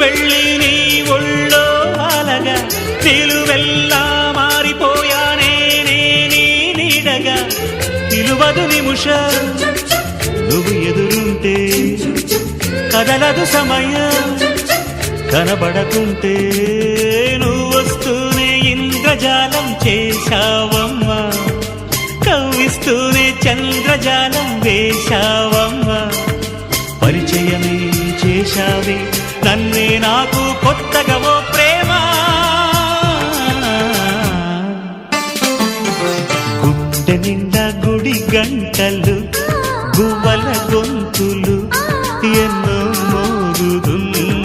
వెళ్ళి నీ ఒళ్ళో అలగా నిలువెల్లా మారిపోయానే నే నీ నీడగా నిలువదు నిముషం నువ్వు ఎదురుంటే కదలదు సమయం కనబడకుంటే నువ్వు వస్తూనే ఇంద్రజాలం చేశావమ్మా కవ్విస్తూనే చంద్రజాలం వేశావమ్మా పరిచయమే చేశావే కొత్తగా ప్రేమ. గుండె నిండా గుడి గంటలు గువ్వల గొంతులు ఎన్నో మోరుదుంటే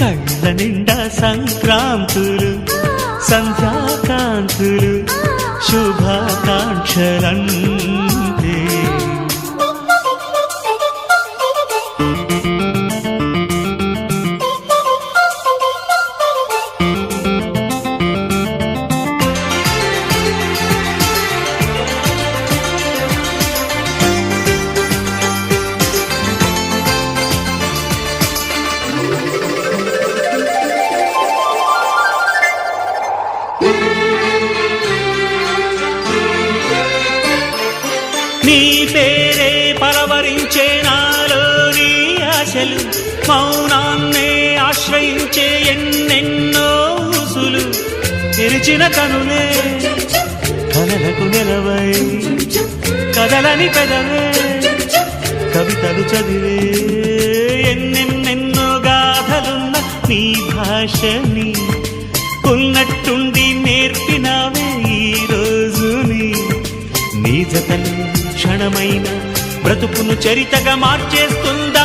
కళ్ళ నిండా సంక్రాంతులు సంధ్యాకాంతులు శుభాకాంక్షలన్నీ తెరిచే ఎన్నెన్నో ఊసులు తెరిచిన కనులే. కలలకు నిలవై కదలని పెదవే. కవితలు చదివే ఎన్నెన్నెన్నో గాథలున్న నీ భాషని ఉన్నట్టుండి నేర్పినావే ఈ రోజుని. నీ జతలు క్షణమైన బ్రతుకును చరితగా మార్చేస్తుందా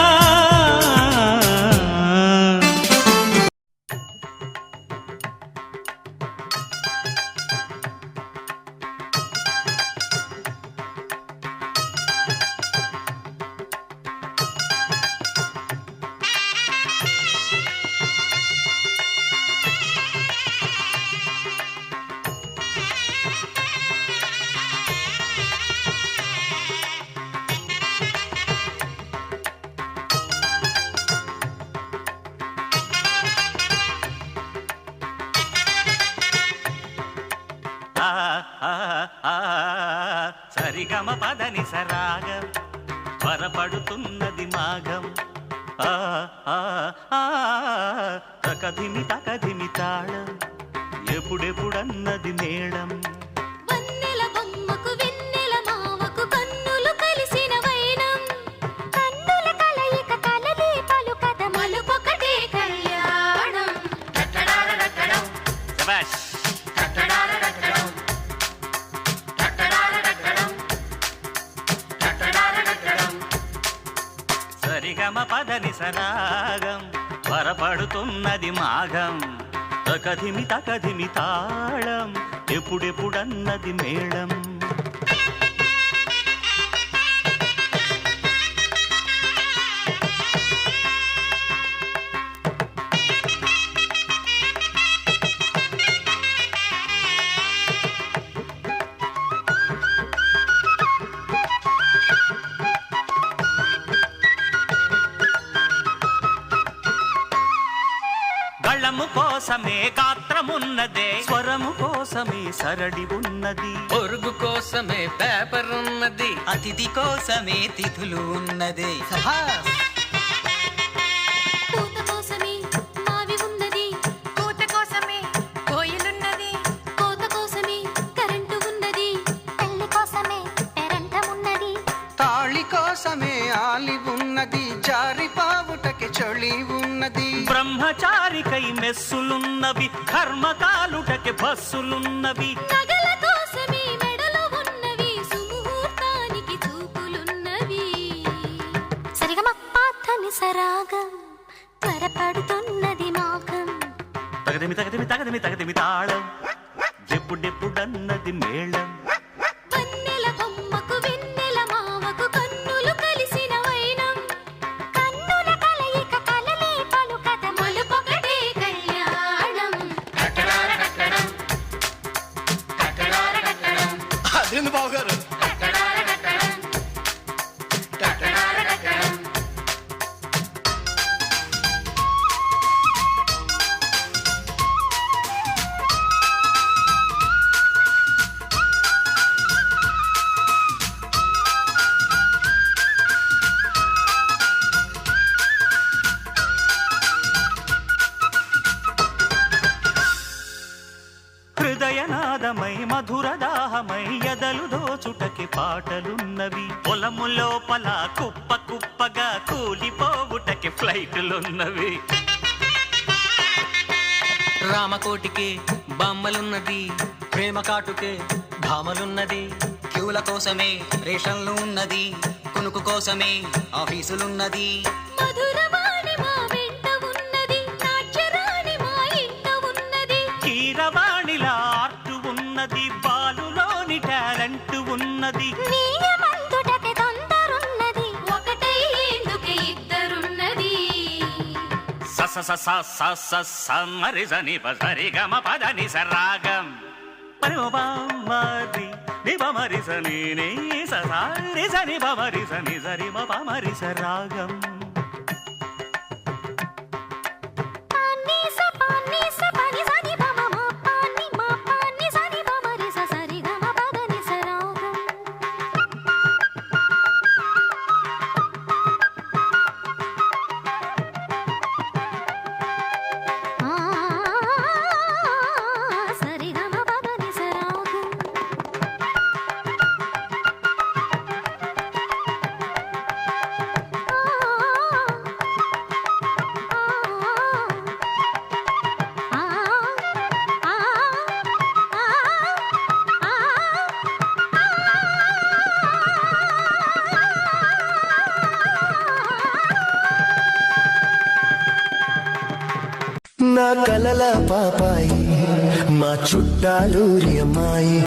సరిగమ పదని సరాగం త్వరపడుతున్నది మాగం ఆ, ఆ, తకధిమి తకధిమి తాళం ఎప్పుడెప్పుడన్నది మేళం. సరిగమ సరాగం వరపడుతున్నది మాఘం తకధిమి తకధిమి తాళం ఎప్పుడెప్పుడన్నది మేళం. కోసమే గాత్రమున్నదే. స్వరము కోసమే సరడి ఉన్నది. పొరుగు కోసమే పేపర్ ఉన్నది. అతిథి కోసమే తిథులు ఉన్నదే. పూత జారి పావుటకి చొళి ఉన్నది బ్రహ్మచారికై మెస్సులున్నవి కర్మకాలుటకి బస్సులున్నవి. చూపులున్నవి. సరిగమ పాతని సరాగం త్వరపడుతున్నది మాఘం. తగదిమి తగదిమి తగదిమి తగదిమి తాళం ఎప్పుడెప్పుడన్నది మేళం. Şimdi Balgarız. గారు హృదయనాదమై మధురదాహమై ఎదలు దోచుటకి పాటలున్నవి. పొలము లోపల కుప్ప కుప్పగా కూలిపోవుటకి ఫ్లైట్లున్నవి. రామకోటికి బొమ్మలున్నది ప్రేమ కాటుకే భామలున్నది క్యూల కోసమే రేషన్లు ఉన్నది కునుకు కోసమే ఆఫీసులున్నది. ఉన్నది బాలులోని టాలెంట్ ఉన్నది. సని ప సరి గమ పదని సరాగం మరి ఓ బా మరి ని బ మరి సని సరి సరాగం కలల పాపాయి మా చుట్టాలూరి అమ్మాయి